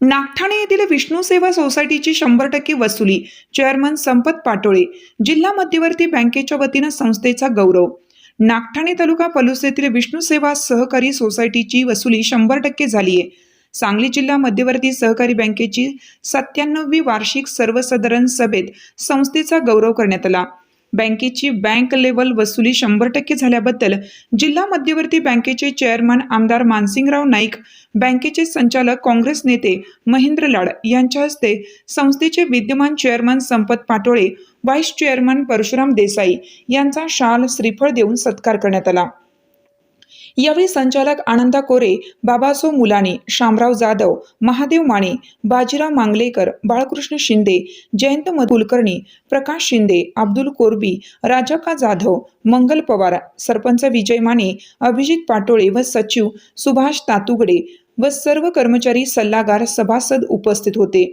नागठाणे येथील विष्णू सेवा सोसायटीची शंभर टक्के वसुली चेअरमन संपत पाटोळे जिल्हा मध्यवर्ती बँकेच्या वतीनं संस्थेचा गौरव. नागठाणे तालुका पलूस येथील विष्णू सेवा सहकारी सोसायटीची वसुली शंभर टक्के झाली आहे सांगली जिल्हा मध्यवर्ती सहकारी बँकेची सत्त्याण्णववी वार्षिक सर्वसाधारण सभेत संस्थेचा गौरव करण्यात आला. बँकेची बँक लेवल वसुली शंभर टक्के झाल्याबद्दल जिल्हा मध्यवर्ती बँकेचे चेअरमन आमदार मानसिंगराव नाईक बँकेचे संचालक काँग्रेस नेते महेंद्र लाड यांच्या हस्ते संस्थेचे विद्यमान chairman Sampat Patole vice chairman Parshuram Desai यांचा शाल श्रीफळ देऊन सत्कार करण्यात आला. यावेळी संचालक आनंदा कोरे बाबासो मुलाने शामराव जाधव महादेव माने बाजीराव मांगलेकर बाळकृष्ण शिंदे जयंत मधुलकर्णी प्रकाश शिंदे अब्दुल कोरबी राजाका जाधव मंगल पवार सरपंच विजय माने अभिजित पाटोळे व सचिव सुभाष तातुगडे व सर्व कर्मचारी सल्लागार सभासद उपस्थित होते.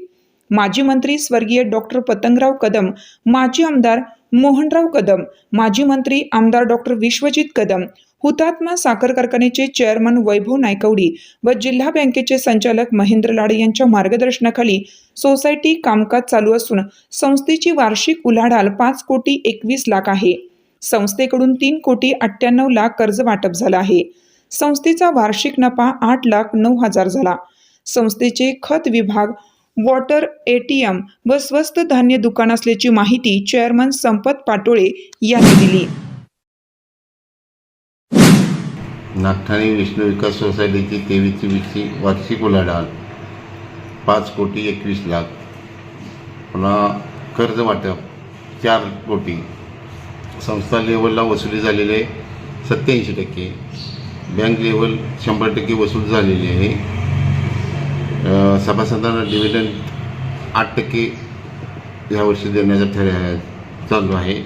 माजी मंत्री स्वर्गीय डॉक्टर पतंगराव कदम माजी आमदार मोहनराव कदम माजी मंत्री आमदार डॉक्टर विश्वजित कदम हुतात्मा साखर कारखान्याचे चेअरमन वैभव नायकवडी व जिल्हा बँकेचे संचालक महेंद्र लाडे यांच्या मार्गदर्शनाखाली सोसायटी कामकाज चालू असून संस्थेची वार्षिक उलाढाल पाच कोटी एकवीस लाख आहे. संस्थेकडून तीन कोटी अठ्ठ्याण्णव लाख कर्ज वाटप झालं आहे. संस्थेचा वार्षिक नफा आठ लाख नऊ हजार झाला. संस्थेचे खत विभाग वॉटर एटीएम व स्वस्त धान्य दुकान असल्याची माहिती चेअरमन संपत पाटोळे यांनी दिली. नागठाणे विष्णू विकास सोसायटीची तेवीसची वीसची वार्षिक उलाढाल पाच कोटी एकवीस लाख. पुन्हा कर्ज वाटप चार कोटी. संस्था लेवलला वसुली झालेली आहे सत्याऐंशी टक्के. बँक लेवल शंभर टक्के वसूल झालेली आहे. सभासदांना डिव्हिडंड आठ टक्के यावर्षी देण्याचा ठर चालू आहे.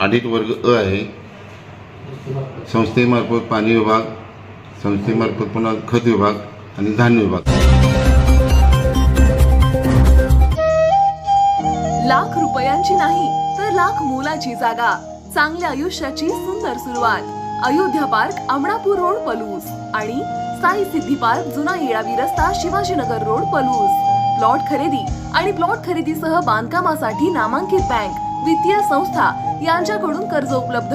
ऑडिट वर्ग अ आहे. संस्थेमार्फत पाणी विभाग संस्थेमार्फत पुन्हा खत विभाग आणि धान्य विभाग. लाख रुपयांची नाही तर लाख मोलाची जागा. चांगल्या आयुष्याची सुंदर सुरुवात. Ayodhya park Amanapur road Palus. आणि साई सिद्धी पार्क जुना येळावी रस्ता शिवाजीनगर रोड पलूस. प्लॉट खरेदी आणि प्लॉट खरेदीसह बांधकामासाठी नामांकित बँक वित्तीय संस्था यांच्याकडून कर्ज उपलब्ध.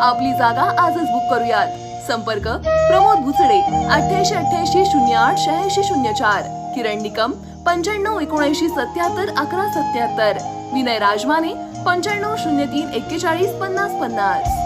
आपली जागा आजच बुक करूयात. संपर्क प्रमोद भुसडे अठ्ठ्याऐंशी अठ्ठ्याऐंशी शून्य आठ शहाऐंशी शून्य चार. किरण निकम पंच्याण्णव एकोणऐंशी सत्याहत्तर अकरा सत्याहत्तर. विनय राजमाने पंच्याण्णव शून्य तीन एक्केचाळीस पन्नास पन्नास.